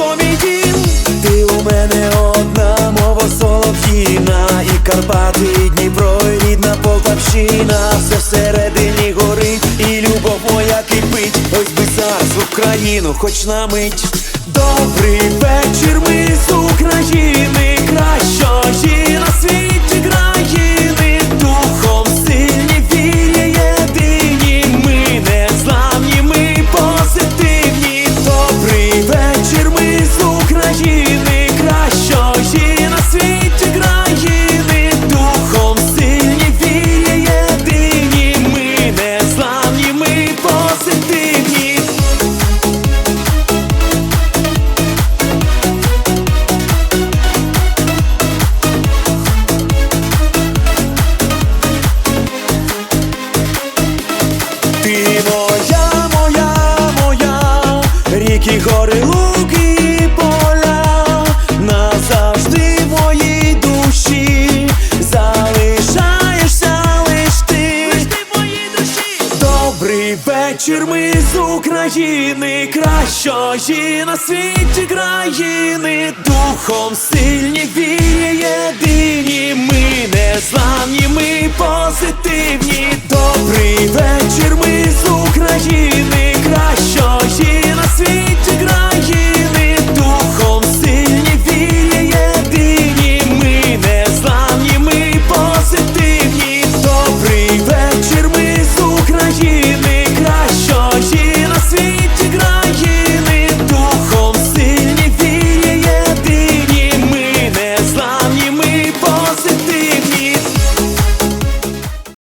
то мій дім. Ти у мене одна мова солов'їна, і Карпати, і Дніпро, і рідна Полтавщина, все всередині горить, і любов моя кипить, ось би зараз в Україну, хоч на мить. Добрий ріки, гори, луки, поля, назавжди в моїй душі. Залишаєшся лиш ти. Добрий вечір, ми з України, кращої на світі країни, духом сильні вірі єдині, ми не зламні, ми позитивні.